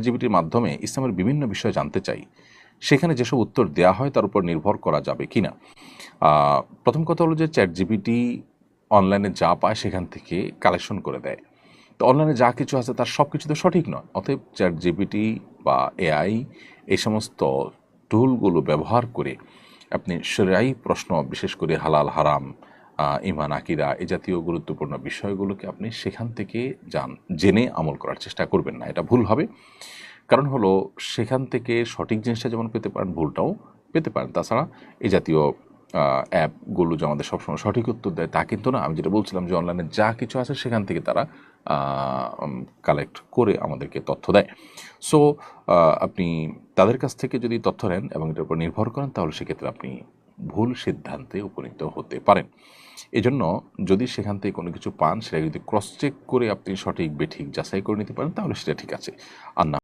জিবিটির মাধ্যমে ইসলামের বিভিন্ন বিষয় জানতে চাই। সেখানে যেসব উত্তর দেওয়া হয় তার উপর নির্ভর করা যাবে কি না প্রথম কথা হলো যে চ্যাট জিবিটি অনলাইনে যা পায় সেখান থেকে কালেকশন করে দেয়। তো অনলাইনে যা কিছু আছে তার সব কিছু তো সঠিক নয়। অতএব চ্যাট জিবিটি বা এআই এই সমস্ত টুলগুলো ব্যবহার করে আপনি সেরাই প্রশ্ন, বিশেষ করে হালাল, হারাম ইমান আকিরা এ জাতীয় গুরুত্বপূর্ণ বিষয়গুলোকে আপনি সেখান থেকে যান, জেনে আমল করার চেষ্টা করবেন না। এটা ভুল হবে। কারণ হলো, সেখান থেকে সঠিক জিনিসটা যেমন পেতে পারেন, ভুলটাও পেতে পারেন। তাছাড়া এ জাতীয় অ্যাপগুলো যে আমাদের সবসময় সঠিক উত্তর দেয় তা কিন্তু না। আমি যেটা বলছিলাম যে অনলাইনে যা কিছু আছে সেখান থেকে তারা কালেক্ট করে আমাদেরকে তথ্য দেয়। সো আপনি তাদের কাছ থেকে যদি তথ্য নেন এবং এটার উপর নির্ভর করেন, তাহলে সেক্ষেত্রে আপনি ভুল সিদ্ধান্তে উপনীত হতে পারেন। এজন্য যদি সেখান থেকে কোনো কিছু পান সেটা যদি ক্রস চেক করে আপনি সঠিক, বেঠিক যাচাই করে নিতে পারেন, তাহলে সেটা ঠিক আছে। আর না